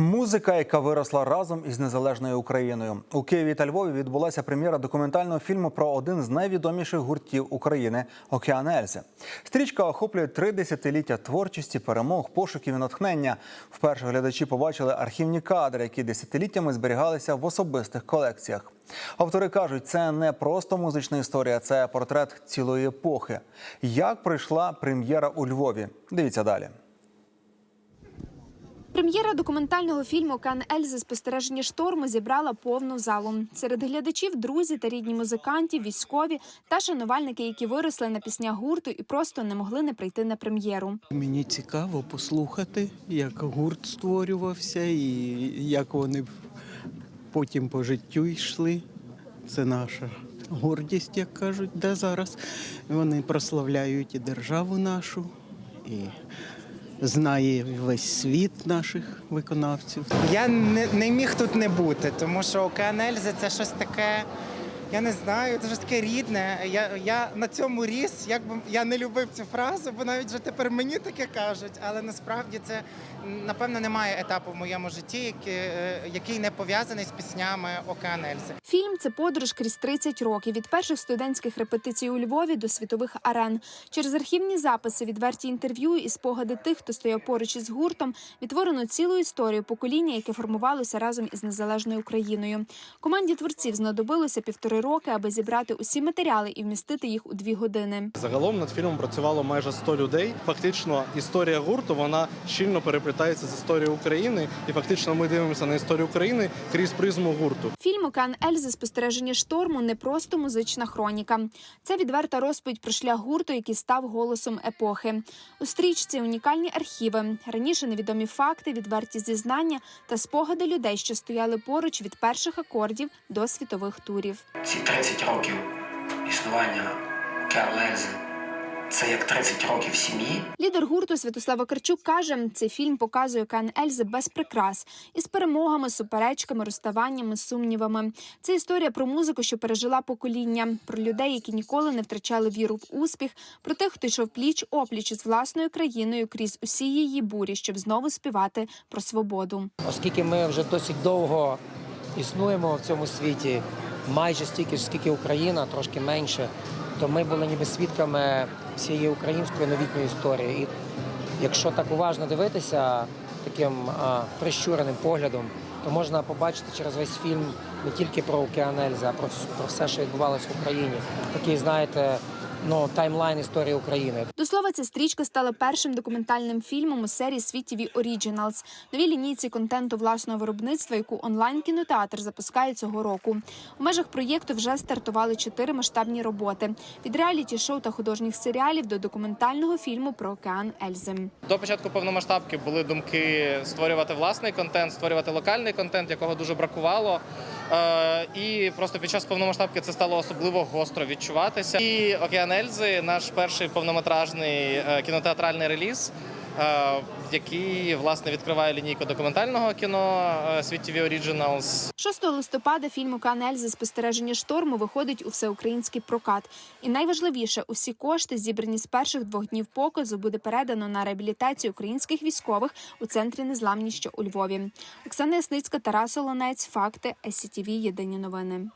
Музика, яка виросла разом із незалежною Україною. У Києві та Львові відбулася прем'єра документального фільму про один з найвідоміших гуртів України Океан Ельзи. Стрічка охоплює три десятиліття творчості, перемог, пошуків і натхнення. Вперше глядачі побачили архівні кадри, які десятиліттями зберігалися в особистих колекціях. Автори кажуть, це не просто музична історія, це портрет цілої епохи. Як пройшла прем'єра у Львові? Дивіться далі. Прем'єра документального фільму Кан Ельзи спостереження шторму зібрала повну залу. Серед глядачів друзі та рідні музикантів, військові та шанувальники, які виросли на піснях гурту і просто не могли не прийти на прем'єру. Мені цікаво послухати, як гурт створювався і як вони потім по життю йшли. Це наша гордість, як кажуть, де зараз. Вони прославляють і державу нашу, і знає весь світ наших виконавців. Я не, не міг тут не бути, тому що ОКН Ельзи це щось таке. Я не знаю, це щось таке рідне. Я, я на цьому ріс. Як би я не любив цю фразу, бо навіть вже тепер мені таке кажуть. Але насправді це напевно немає етапу в моєму житті, який, е, який не пов'язаний з піснями Океан Ельзи. Фільм це подорож крізь 30 років від перших студентських репетицій у Львові до світових арен. Через архівні записи, відверті інтерв'ю і спогади тих, хто стояв поруч із гуртом, відтворено цілу історію покоління, яке формувалося разом із незалежною Україною. Команді творців знадобилося півтори роки, аби зібрати усі матеріали і вмістити їх у дві години. Загалом над фільмом працювало майже 100 людей. Фактично, історія гурту вона щільно переплітається з історією України, і фактично ми дивимося на історію України крізь призму гурту. Фільм «Океан Ельзи. Спостереження шторму не просто музична хроніка. Це відверта розповідь про шлях гурту, який став голосом епохи. У стрічці унікальні архіви, раніше невідомі факти, відверті зізнання та спогади людей, що стояли поруч від перших акордів до світових турів. Ці 30 років існування Океану це як 30 років сім'ї. Лідер гурту Святослава Карчук каже, цей фільм показує Океан Ельзи без прикрас із перемогами, суперечками, розставаннями, сумнівами. Це історія про музику, що пережила покоління, про людей, які ніколи не втрачали віру в успіх, про тих, хто йшов пліч опліч із власною країною крізь усі її бурі, щоб знову співати про свободу. оскільки ми вже досить довго існуємо в цьому світі, майже стільки ж, скільки Україна, трошки менше, то ми були ніби свідками всієї української новітньої історії. І якщо так уважно дивитися таким а, прищуреним поглядом, то можна побачити через весь фільм не тільки про Океан Ельзи, а про, про все, що відбувалося в Україні. Такий, знаєте, ну, таймлайн історії України. До слова, ця стрічка стала першим документальним фільмом у серії Світ TV Originals, новій лінійці контенту власного виробництва, яку онлайн кінотеатр запускає цього року. У межах проєкту вже стартували чотири масштабні роботи: від реаліті шоу та художніх серіалів до документального фільму про океан Ельзи. До початку повномасштабки були думки створювати власний контент, створювати локальний контент, якого дуже бракувало. Е, і просто під час повномасштабки це стало особливо гостро відчуватися. І Океан Ельзи, наш перший повнометражний е, кінотеатральний реліз. е, Який власне відкриває лінійку документального кіно е, Світ TV Originals. 6 листопада фільм «Океан Ельзи. Спостереження шторму виходить у всеукраїнський прокат. І найважливіше, усі кошти, зібрані з перших двох днів показу, буде передано на реабілітацію українських військових у центрі незламність, що у Львові. Оксана Ясницька, Тарас Олонець. Факти СІТВ. Єдині новини.